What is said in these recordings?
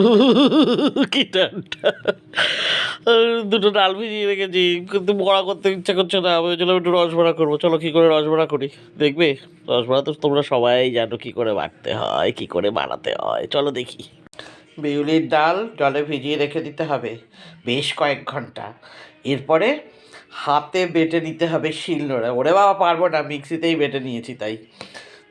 কি দুটো ডাল ভিজিয়ে রেখেছি, কিন্তু বড়া করতে ইচ্ছা করছে না। আমি চলো একটু রস বড়া করব। চলো কী করে রস বড়া করি? দেখবে? রস বড়া তো তোমরা সবাই জানো কী করে বাটতে হয়, কী করে বানাতে হয়। চলো দেখি। বিউলির ডাল জলে ভিজিয়ে রেখে দিতে হবে বেশ কয়েক ঘণ্টা। এরপরে হাতে বেটে নিতে হবে শিল নোড়া ওরে বাবা, পারব না। মিক্সিতেই বেটে নিয়েছি তাই।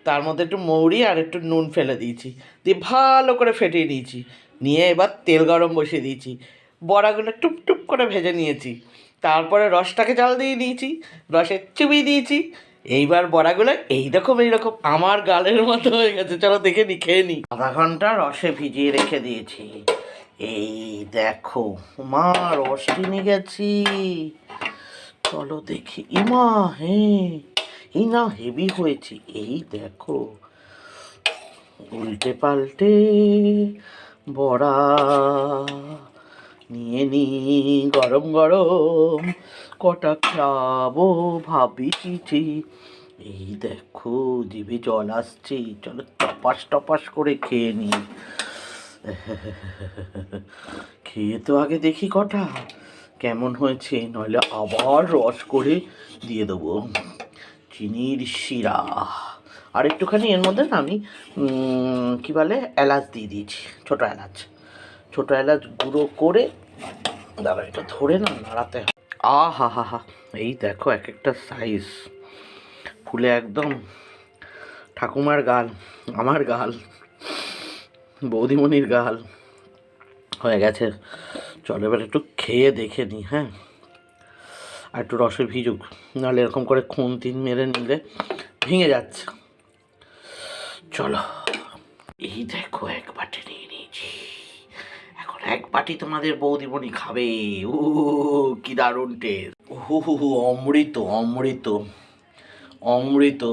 তার মধ্যে একটু মৌরি আর একটু নুন ফেলে দিয়েছি। দিয়ে ভালো করে ফেটিয়ে নিয়েছি। নিয়ে এবার তেল গরম বসিয়ে দিয়েছি। বড়াগুলো টুপ টুপ করে ভেজে নিয়েছি। তারপরে রসটাকে জাল দিয়ে দিয়েছি রসে চুবিয়ে দিয়েছি। এইবার বড়াগুলো এইরকম এইরকম আমার গালের মতো হয়ে গেছে। চলো দেখে নি, খেয়ে নি। আধা ঘণ্টা রসে ভিজিয়ে রেখে দিয়েছি। এই দেখো, মা রস টেনে গেছি। চলো দেখি। ইমা হ্যাঁ। এই না হেভি হয়েছে, এই দেখো। উল্টে পাল্টে বড়া নিয়ে নি, গরম গরম কটা খাব ভাবি চিঠি। এই দেখো, জিভে জল আসছে, চলো টপাস টপাস করে খেয়ে নি। খেয়ে তো আগে দেখি কটা, কেমন হয়েছে, নইলে আবার রস করে দিয়ে দেবো। চিনির শিরা। আর একটুখানি এর মধ্যে না আমি কি বলে, এলাচ দিয়ে দিয়েছি, ছোটো এলাচ। ছোটো এলাচ গুঁড়ো করে দাঁড়া এটা ধরে না, নাড়াতে। আ হা হা হা এই দেখো এক একটা সাইজ ফুলে একদম ঠাকুমার গাল, আমার গাল, বৌদিমণির গাল। হয়ে গেছে। চলো এবার একটু খেয়ে দেখে নিই হ্যাঁ? আর একটু রসে ভিজুক, নাহলে এরকম করে খুন তিন মেরে নিলে ভেঙে যাচ্ছে। চলো, এই দেখো এক বাটি নিয়ে নিয়েছি। এখন এক বাটি তোমাদের বৌদিমণি খাবে। ও, কি দারুণ টেস্ট। হু হু হু, অমৃত অমৃত অমৃত,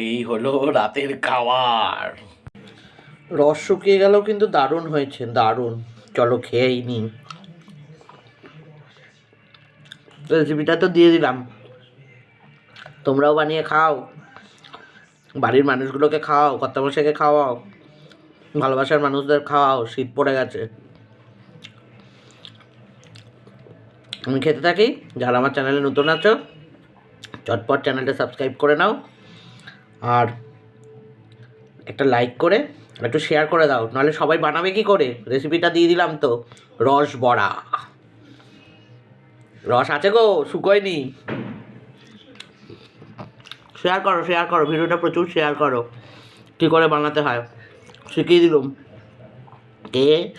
এই হলো রাতের খাবার। রস শুকিয়ে গেলেও কিন্তু দারুণ হয়েছে, দারুণ। চলো খেয়েই নি। রেসিপিটা তো দিয়ে দিলাম। তোমরাও বানিয়ে খাও। বাড়ির মানুষগুলোকে খাওয়াও, কর্তামশাইকে খাওয়াও, ভালোবাসার মানুষদের খাওয়াও, শীত পড়ে গেছে। আমি খেতে থাকি, যারা আমার চ্যানেলে নতুন আছো, চটপট চ্যানেলটা সাবস্ক্রাইব করে নাও। আর একটা লাইক করে একটু শেয়ার করে দাও, নাহলে সবাই বানাবে কি করে? রেসিপিটা দিয়ে দিলাম তো, রস বড়া। রস আছে গো শুকোয়নি শেয়ার করো শেয়ার করো, ভিডিওটা প্রচুর শেয়ার করো। কী করে বানাতে হয়? শিখিয়ে দিলুম। কে?